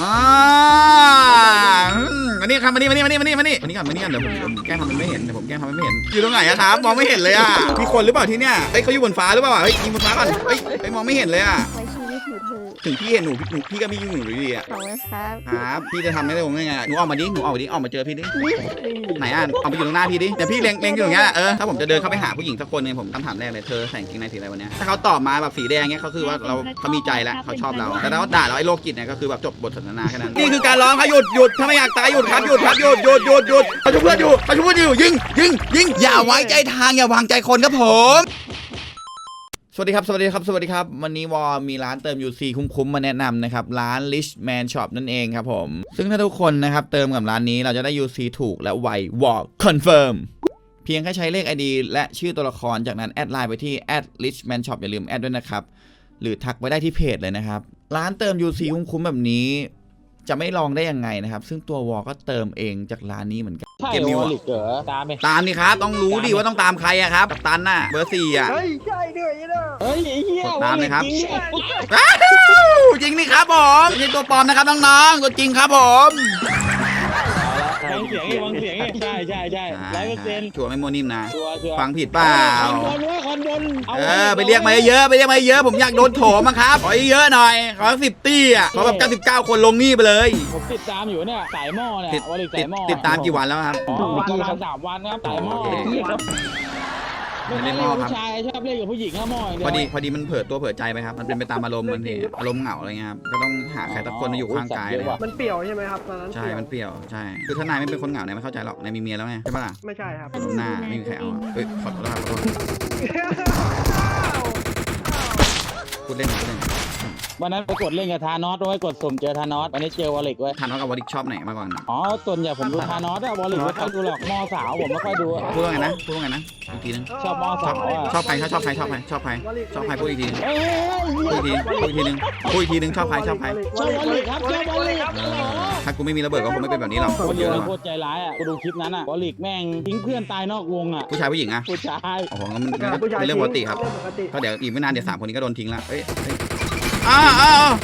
อ่าอืมานี่ครับมานี่มานี่มานี่มานี่มานี่มานี่ก่อนมานี่ก่อนเดี๋ยวผมผมแกล้งทำมันไม่เห็นเดี๋ยวผมแกล้งทำมันไม่เห็น อยู่ตรงไหนอะครับมองไม่เห็นเลยอะมีคนหรือเปล่าที่เนี่ยเฮ้ยเขาอยู่บนฟ้าหรือเปล่าเฮ้ยยิงบนฟ้าก่อนเฮ้ยเฮ้ยมองไม่เห็นเลยอะ ไว้ ชีวิตหนูเถอะถึงพี่เห็นหนูพี่หนูพี่ก็ไม่ยิงหนูอยู่ดีอะขอบคุณครับครับพี่จะทำได้ผมได้ไงหนูออกมาดิหนูออกมาดิออกมาเจอพี่ดินี่ไหนอะออกมาอยู่ตรงหน้าพี่ดิเดี๋ยวพี่เล็งเล็งอยู่อย่างเงี้ยเออถ้าผมจะเดินเข้าไปหาผู้หญิงสักคนหนึงผมคำถามแรกเลยเธอใส่กางเกงในสีอะไรวันเนี้ยถ้าเขาตอบมาแบบสีแดงเงี้ยเขาคือว่าเราเขามีใจแล้วเขาชอบเราแต่ถ้าเขาด่าเราไอ้โรคจิตเนี่ยก็คือแบบจบบทสนทนาแค่นั้นนี่คือการร้องครับหยุดหยุดถ้าไม่อยากตายหยุดครับหยุดครับหยุดหยุดหยุดหยุดเขาช่วยเพื่อนอยู่เขาช่วยเพื่อนอยู่ยิงยิงยิงอย่าไว้ใจทางอย่าวางใจคนครับผม สวัสดีครับสวัสดีครับ สวัสดีครับ วันนี้วอมีร้านเติม UC คุ้มๆมาแนะนำนะครับ ร้าน Rich Man Shop นั่นเองครับผม ซึ่งถ้าทุกคนนะครับ เติมกับร้านนี้เราจะได้ UC ถูกและไววอ Confirm เพียงแค่ใช้เลข ID และชื่อตัวละครจากนั้น แอดไลน์ไปที่ Rich Man Shop อย่าลืมแอดด้วยนะครับ หรือทักไว้ได้ที่เพจเลยนะครับ ร้านเติม UC คุ้มๆแบบนี้ จะไม่ลองได้ยังไงนะครับ ซึ่งตัววอก็เติมเองจากร้านนี้เหมือนกัน ใช่เกมนิววออะลิกเหรอตามไปตามดิครับต้องรู้ดิว่าต้องตามใครอะครับกัปตันน่ะเบอร์สี่อะเฮ้ยใช่ด้วยนะเฮ้ยไอ้เหี้ยกดตามเลยครับวอลิกจงเนี่ยอ้าวจริงนี่ครับผมไม่ใช่ตัวปลอมนะครับน้องๆตัวจริงครับผม ฟังเสียงไอ้ฟังเสียงไอ้ใช่ใช่ใช่ร้อยเปอร์เซ็นต์ชัวร์ไม่โมวนิ่มนะ ชัวร์ชัวร์ฟังผิดเปล่า คอนบนเว้ยคอนบนเออ ไปเรียกมาเยอะๆไปเรียกมาเยอะๆผมอยากโดนโถมอะครับขอเยอะๆหน่อย ขอสิบตี้อะขอแบบเก้าสิบเก้าคนลงนี่ไปเลย ผมติดตามอยู่เนี่ยสายหม้อเนี่ยติดวอลิกติสาดยหม้อติดตามกี่วันแล้วครับ อ๋อประมาณสามวันครับสายหม้อ โอเคไม่ไม่ใช่ได้เล่นหม้อกับครับ ผู้ชายชอบเล่นกับผู้หญิงก็หม้ออย่างเดีพยวอดีพอดีมันเผลอตัวเผลอใจไปครับมันเป็นไปตามอารมณ์บางทีอารมณ์เหงาอะไรเงี้ยครับก็ต้องหาใครสักคนมาอยู่ข้างกายเลยครับมันเปรี่ยวใช่ไหมครับตอนนั้นใช่มันเปรี้ยวใช่คือถ้านายไม่เป็นคนเหงาเนี่ยไม่เข้าใจหรอกนายมีเมียแล้วไงใช่ปะล่ะไม่ใช่ครับ หน้าไม่มีใครเอาอะเอ้ยขอโทษครับขอโทษพูดเล่นพูดเล่น วันนั้นไปกดเล่นกับทานอสด้วยกดสุ่มเจอทานอสวันนี้เจอวอลิกเว้ยทานน้องกับวอดิกชอบไหนมาก่อนอ๋อส่วนใหญ่ผมดูทานอสอะวอลิกไม่ค่อยดูหรอกหม้อสาวผมไม่ค่อยดูอะพูดว่าไงนะพูดว่าไงนะอีกทีนึงชอบมอชสาอบวอะชอบใครชอบใครชอบใครชอบใครชอบใครพูดอีกทีนึงเอ้ยพูดอีกทีพูดอีกทีนึงพูดอีกทีนึงชอบใครชอบใครชอบวอลิกครับชอบวอลิกเออถ้ากูไม่มีระเบิดก็คงไม่เป็นแบบนี้หรอกคนเดีเยยวอะเลยว่ะโคตรใจร้ายอะกูดูคลิปนั้นอะวอลิกแม่งทิ้งเพื่อนตายนอกวงอะผู้ชายผู้หญิงอะผู้ชาย โอ้โหงั้นมันงั้นก็เป็นเรื่องปกติครับเรื่องปกติก็เดี๋ยวอีกไม่นานเดี๋ยวสามคนนี้ก็โดนทิ้งละเอ้ยเอ้ย อ้าวอ้าวอ้าว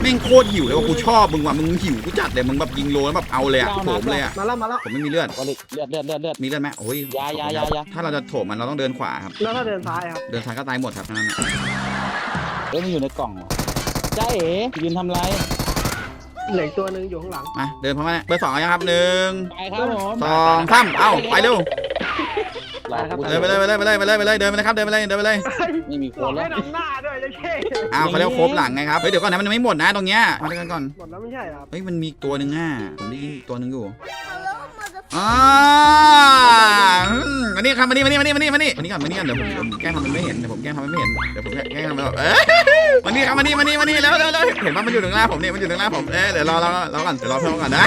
แม่งโคตรหิวเลยว่ากูชอบมึงว่ะมึงหิวกูจัดเลยมึงแบบยิงโลแล้วแบบเอาเลยอะโถมเลยอะมาแล้วมาแล้วผมไม่มีเลือดวอลิกเลือดเลือดเลือดเลือดมีเลือดไหมโอ้ยยายายายาถ้าเราจะโถมมันเราต้องเดินขวาครับแล้วถ้าเดินซ้ายครับเดินซ้ายก็ตายหมดครับนั่นนะเอ้ยมันอยู่ในกล่องเหรอจ้าเอ๋ยืนทำไรเหล็กตัวหนึ่งอยู่ข้างหลังมาเดินพร้อมกันเบอร์สองเอายังครับหนึ่งไปครับผมสองสามเอ้าไปเร็ว รอกูไปเลยไปเลยไปเลยไปเลยไปเลยไปเลยเดินไปเลยครับเดินไปเลยเดินไปเลยไม่มีคบอนกแล้ให้วนำหน้าด้วยจะเท่อ้าวเขาเรียกว่าโครบหลังไงครับเฮ้ยเดี๋ยวก่อนนะมันยังไม่หมดนะตรงเนี้ยมาด้วยกันก่อนหมดแล้วไม่ใช่ครับเฮ้ยมันมีอีกตัวหนึ่งอะผมได้ยินอีกตัวหนึ่งอยู่อ่า อืมมานี่ครับมานี่มานี่มานี่มานี่มานี่มานี่ก่อนมานี่ก่อนเดี๋ยวผมผมแกล้งทำมันไม่เห็นเดี๋ยวผมแกล้งทำมันไม่เห็นเดี๋ยวผมแกล้งทำมันแบบเอ้ยมานี่ครับมานี่มานี่มานี่แล้วแล้วแล้วเห็นว่ามันอยู่ตรงหน้าผมเนี่ยมันอยู่ตรงหน้าผมเอ้ยเดี๋ยวรอรอรอก่อนเดี๋ยวรอเพื่อนก่อนนะ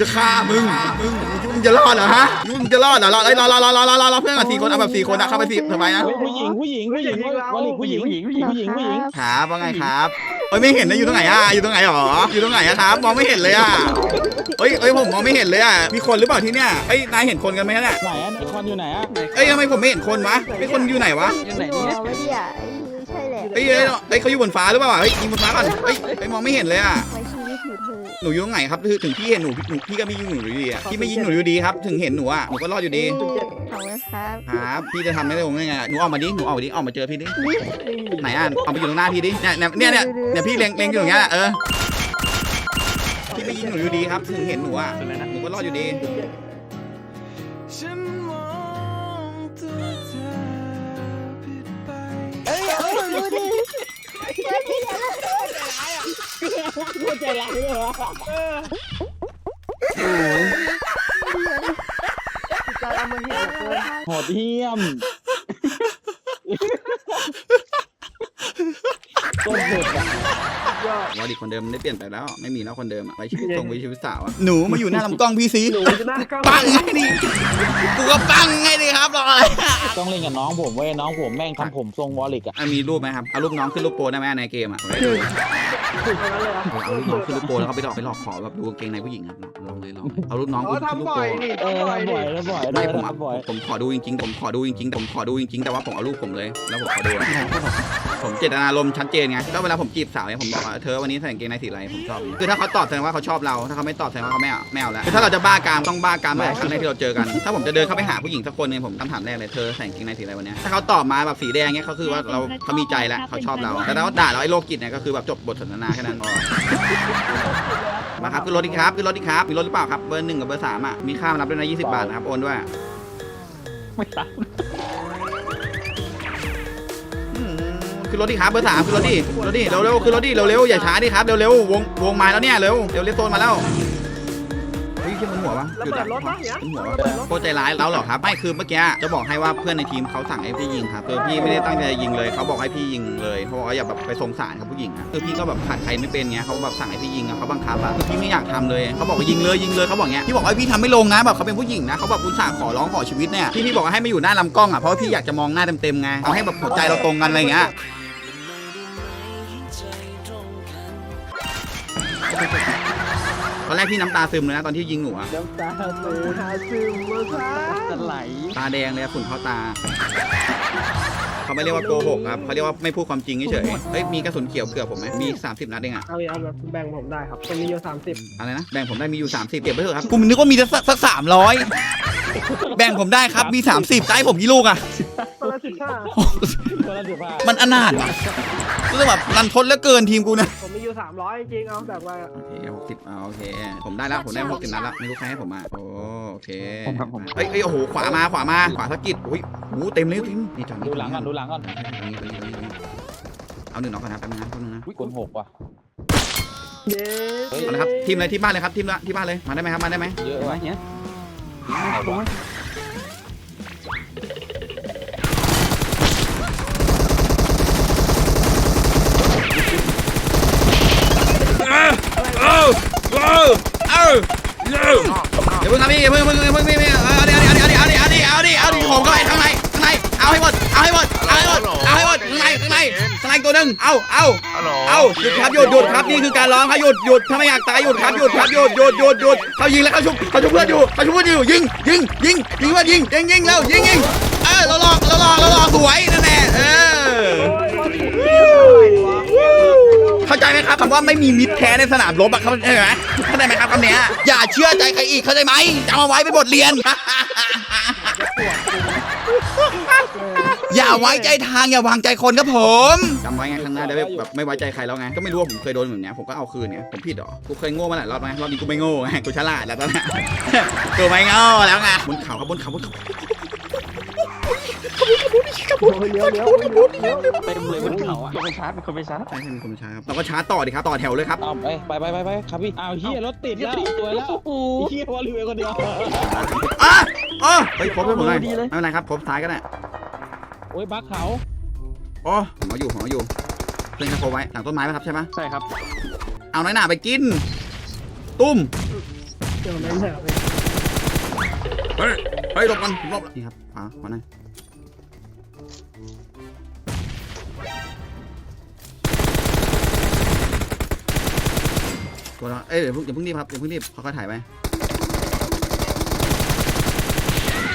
จะฆ่ามึงมึงมึงจะรอดเหรอฮะมึงจะรอดเหรอรอเอ้ยรอรอรอรอรอรอรอเพื่อนก่อนสี่คนเอาแบบสี่คนนะเข้าไปสี่ทำไมนะเฮ้ยผู้หญิงผู้หญิงผู้หญิงวอลิกผู้หญิงผู้หญิงผู้หญิงผู้หญิงผู้หญิงครับว่าไงครับ เอ้ยไม่เห็นนะอยู่ตรงไหนอะอยู่ตรงไหนหรออยู่ตรงไหนอะครับมองไม่เห็นเลยอะเอ้ยเอ้ยผมมองไม่เห็นเลยอะมีคนหรือเปล่าที่เนี่ยเอ้ยนายเห็นคนกันไหมเนี่ยไหนอะไอคอนอยู่ไหนอะเอ้ยทำไมผมไม่เห็นคนวะไอ้คนอยู่ไหนวะอยู่ไหนเนี่ยไม่ได้อะไอ้ใช่แหละเอ้ยเอ้ยเอ้ยเขาอยู่บนฟ้าหรือเปล่าเฮ้ยยิงบนฟ้าก่อนเฮ้ยเอ้ยมองไม่เห็นเลยอะไว้ชีวิต หนูเถอะหนูอยู่ตรงไหนครับคือถึงพี่เห็นหนูหนูพี่ก็ไม่ยิงหนูอยู่ดีอะพี่ไม่ยิงหนูอยู่ดีครับ ถึงเห็นหนูอะหนูก็รอดอยู่ดีขอบคุณครับครับพี่จะทำได้ผมได้ไงหนูออกมาดิหนูออกมาดิออกมาเจอพี่ดินี่ไหนอะออกมาอยู่ตรงหน้าพี่ดิเนี่ยเนี่ยเนี่ยเนี่ยเนี่ยพี่เล็งเล็งอยู่อย่างเงี้ยเออพี่ไม่ยิงหนูอยู่ดีครับ ถึงเห็นหนูอะหนูก็รอดอยู่ดี ฉันมองตัวเธอผิดไปเอ้ยเอาดูดิโคตรใจร้ายเลยเหรอจะเอามาเห็นเกินโหดเหี้ยมต้นสุดอะยอดวอดิคนเดิมไม่ได้เปลี่ยนไปแล้ว ไม่มีแล้วคนเดิมอะไว้ชีวิตตรงไว้ชีวิตสาวอะหนูมาอยู่หน้าลำกล้องพี่ซีหนูจะหน้ากล้องปังไงดิกูก็ปังไงดิครับรออะไรต้องเล่นกับน้องผมเว้ยน้องผมแม่งทำผมทรงวอลลิกอะอะมีรูปไหมครับเอารูปน้องขึ้นรูปโปรได้ไหมในเกมอะถึงตรงนั้น เอารูปน้องขึ้นรูปโปแล้วเขาไปหลอกไปหลอกขอแบบดูกางเกงในผู้หญิงครับลองเลยลองเอารูปน้องอ๋อขึ้นรูปทำบ่อยนี่เออทำบ่อยทำบ่อยนี่ทำบ่อยไม่ผมทำบ่อยผมขอดูจริงๆผมขอดูจริงๆผมขอดูจริงๆแต่ว่าผมเอารูปผมเลยแล้วผมขอดูผมเจตนารมณ์ชัดเจนไงก็เวลาผมจีบสาวเนี่ยผมบอกว่าเธอวันนี้ใส่กางเกงในสีอะไรผมชอบคือถ้าเขาตอบแสดงว่าเขาชอบเรา ถ้าเขาไม่ตอบแสดงว่าเขาไม่เอาไม่เอาแล้วคือถ้าเราจะบ้ากามต้องบ้ากามตั้งแต่ครั้งแรกที่เราเจอกัน ถ้าผมจะเดินเข้าไปหาผู้หญิงสักคนหนึงผมคำถามแรกเลยเธอใส่กางเกงในสีอะไรวันเนี้ยถ้าเขาตอบมาแบบสีแดงเนี่ยเขาคือว่าเราเขามีใจแล้วเขาชอบเราแต่ถ้าเขาด่าเราไอ้โรคจิตเนี่ยก็คือแบบจบบทสนทนาแค่นั้นพอมาครับขึ้นรถดีครับขึ้นรถดีครับมีรถหรือเปล่าครับเบอร์หนึ่งกับเบอร์สามอะมีค่ามารับด้วยนะยี่สิบบาทนะครับโอนด้วยไม่ตัดอืมขึ้นรถดิครับเบอร์สามขึ้นรถดิขึ้นรถดิเร็วๆขึ้นรถดิเร็วๆอย่าช้าดิครับเร็วๆวงวงมาแล้วเนี่ยเร็วเร็วเรียกโซนมาแล้ว เฮ้ยขึ้นบนหัวปะแล้วจุดเปิอะดรถปะเนี่ยขึ้นหัวแล้วเปิดรถ โคตรใจร้ายแล้วเหรอครับไม่คือเมื่อกี้จะบอกให้ว่าเพื่อนในทีมเขาสั่งให้พี่ยิงครับคือพี่ไม่ได้ตั้งใจยิงเลยเขาบอกให้พี่ยิงเลยเขาบอกว่าอย่าแบบไปสงสารกับผู้หญิงอะคือพี่ก็แบบขาดใครไม่เป็นเงี้ยเขาแบบสั่งให้พี่ยิงอะเขาบังคับอะคือพี่ไม่อยากทำเลยเขาบอกว่ายิงเลยยิงเลยเขาบอกเงี้ยพี่บอกว่าพี่ทำไม่ลงนะแบบเขาเป็นผู้หญิงนะเขาแบบอุตส่าห์ขอร้องขอชีวิตเนี่ยที่พี่บอกว่าให้มาอยู่หน้าลำกล้องอะเพราะว่าพี่อยากจะมองหน้าเต็มๆไงเอาให้แบบหัวใจเราตรงกันอะไรเงี้ย ตอนแรกพี่น้ำตาซึมเลยนะตอนที่ยิงหนูอะน้ำตาซึหาซื้อมาซะจะไหลตาแดงเลยอะฝุ่นเข้าตา เขาไม่เรียกว่าโกหกครับเขาเรียกว่าไม่พูดความจริงเฉยๆเฮ้ยมีกระสุนเขียวเกือบผมไหมมี 30 นัดเองอะเอาเอาแบบแบ่งผมได้ครับตรงนี้อยู่สามสิบอะไรนะแบ่งผมได้มีอยู่ 30เก็บไว้เถอะครับกูนึกว่ามีสักสักสามร้อยแบ่งผมได้ครับมี 30ได้ผมกี่ลูกอะตัวละสิบห้า คนละสิบห้ามันอนาถว่ะ รู้สึกแบบรันทดเหลือเกินทีมกูนะผมมีอยู่สามร้อยจริงๆเอาแบ่งไปอะโอเคหกสิบเอาโอเค ผมได้แล้วผมได้หกสิบนัดแล้วไม่รู้ใครให้ผมมาโอ้โอเคเอ้ยเอ้ยโอ้โหขวามาขวามาขวาสะกิดอุ้ยโอ้โหเต็มเลยทีมนี่จอดนี่ดูหลังก่อนดูหลังก่อนเอาหนึ่งน้องก่อนนะครับแป๊บนึงนะแป๊บนึงนะคนหกว่ะเย้เฮ้ยเอาละครับทีมเลยที่บ้านเลยครับทีมละที่บ้านเลยมาได้ไหมครับมาได้ไหมเยอะวะเนี้ย ไหนวะเออเออเอออย่าเพิ่งทำพี่อย่าเพิ่งอย่าเพิ่งอย่าเพิ่งพี่พี่เอาดิเอาดิเอาดิเอาดิเอาดิเอาดิเอาดิผมก็ไปข้างในข้างในเอาให้หมดเอาให้หมดเอาให้หมดเอาให้หมดข้างในข้างในข้างในตัวหนึ่งเอาเอาเอาหยุดครับหยุดหยุดครับนี่คือการร้องครับหยุดหยุดถ้าไม่อยากตายหยุดครับหยุดครับหยุดหยุดหยุดหยุดเขายิงแล้วเขาชุบเขาชุบเพื่อนอยู่เขาชุบเพื่อนอยู่ยิงยิงยิงยิงเพื่อนยิงยิงยิงแล้วยิงยิงเออเราลอกเราลอกเราลอกสวยนั่นแหละเออ เข้าใจไหมครับคำว่าไม่มีมิตรแท้ในสนามรบอะเข้าใจไหมเข้าใจไหมครับคำเนี้ยอย่าเชื่อใจใครอีกเข้าใจไหมจำเอาไว้เป็นบทเรียน อย่าไว้ใจทางอย่าวางใจคนครับผมจำไว้ไงข้างหน้าได้แบบไม่ไว้ใจใครแล้วไงก็ไม่รู้ว่าผมเคยโดนแบบเนี้ยผมก็เอาคืนไงผมผิดเหรอกูเคยโง่มาหลายรอบไหมรอบนี้กูไม่โง่ไงกูฉลาดแล้วตอนนี้กูไม่โง่แล้วไงบนเขาครับบนเขาบนเขา เลี้ยวเลี้ยวเลี้ยวเลี้ยวเต็มเลยบนเขาอะคนไปชาร์จคนไปชาร์จใช่ใช่มีคนมาช้าครับเราก็ช้าต่อดิครับต่อแถวเลยครับเอาไปไปไปไปไปครับพี่อ้าวเฮียรถติดแล้วตัวแล้วเฮียวอลลิเวคนเดียวอะอ๋อเฮ้ยพบให้ผมหน่อยไม่เป็นไรครับพบซ้ายก็ได้โอ้ยบักเขาอ๋อผมเออยู่ผมเออยู่เพื่อนเขาโพไว้หลังต้นไม้ไหมครับใช่ไหมใช่ครับ เอาน้อยหนาไปกิน ตุ้มเดี๋ยวนั้นแหละเฮ้ยเฮ้ยหลบกันหลบนี่ครับขวาขวาหน่อย ตัวเราเอ้ยเดี๋ยวเพิ่งอย่าเพิ่งรีบครับอย่าเพิ่งรีบเขาก็ถ่ายไป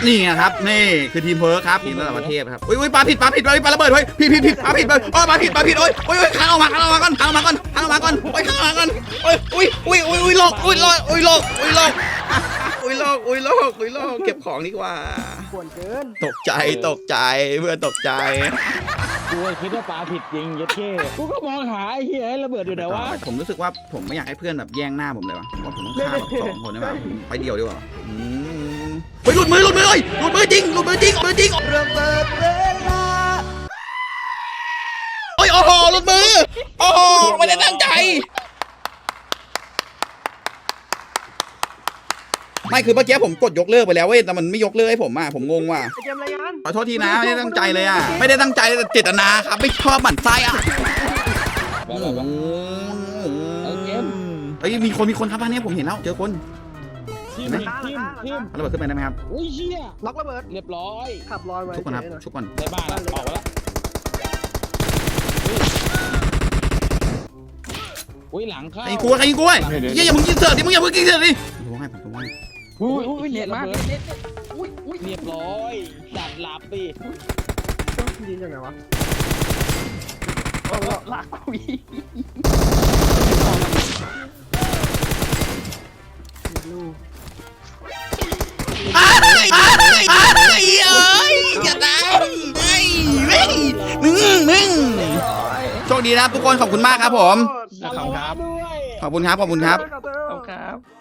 นี่ไงครับนี่คือทีมเพิร์คครับทีมระดับประเทศครับอุ้ยอุ้ยปาผิดปาผิดปาผิดปาระเบิดเฮ้ยผิดผิดผิดปาผิดปาโอ้ยปาผิดปาผิดโอ้ยโอ้ยโอ้ยข้างออกมาข้างออกมาก่อนข้างออกมาก่อนข้างออกมาก่อนโอ้ยข้างออกมาก่อนโอ้ยอุ้ยอุ้ยอุ้ยอุ้ยโลกอุ้ยโลกอุ้ยโลกอุ้ยโลกอุ้ยโลกอุ้ยโลกอุ้ยโลกเก็บของดีกว่าควรเกินตกใจตกใจเพื่อนตกใจ กูคิดว่าปลาผิดจริงยัดเท่กูก็มองหาไอ้เฮียระเบิดอยู่ไหนวะ ผมรู้สึกว่าผมไม่อยากให้เพื่อนแบบแย่งหน้าผมเลยว่ะผมว่าผมต้องฆ่าแบบสองคนได้ไหมผมไปเดียวดีกว่าอืมเฮ้ยหลุดมือหลุดมือเลยหลุดมือจริงหลุดมือจริงหลุดมือจริงระเบิดเวลาโอ้ยโอ้โหหลุดมือโอ้โหไม่ได้ตั้งใจ ไม่คือเมื่อกี้ผมกดยกเลิกไปแล้วเว้ยแต่มันไม่ยกเลิกให้ผมอะผมงงว่ะไอเกมรายงานขอโทษทีนะไม่ได้ตั้งใจเลยอะไม่ได้ตั้งใจแต่เจตนาครับไม่ชอบหมั่นไส้อะไปโอ้ไปโหเอาเกมเฮ้ยมีคนมีคนครับบ้านเนี้ยผมเห็นแล้วเจอคนทีมทีมทีมเอาระเบิดขึ้นไปได้ไหมครับ อุ้ยเชี่ยล็อกระเบิด เรียบร้อย ขับลอยไว้ชุบก่อนครับเฉยๆหน่อยชุบก่อนในบ้านอะออกมาแล้วอุ้ยหลังเข้า ไอ้กูไอ้กูไอ้เหี้ยอย่ามึงยิงเสือกดิมึงอย่ามึงยิงเสือกดิผมว่าให้ผมว่าให้ อุ้ยอุ้ยเน็ตมากอุ้ยอุ้ยเรียบร้อยดัดหลับดิต้องยิงยังไงวะลักคุยลูกอ้ายอ้ายอ้ายเอ้ยอย่าตายเฮ้ยเฮ้ยมึงมึงโชคดีนะครับทุกคนขอบคุณมากครับผม ขอบคุณครับด้วยขอบคุณครับ ขอบคุณครับ ขอบคุณครับ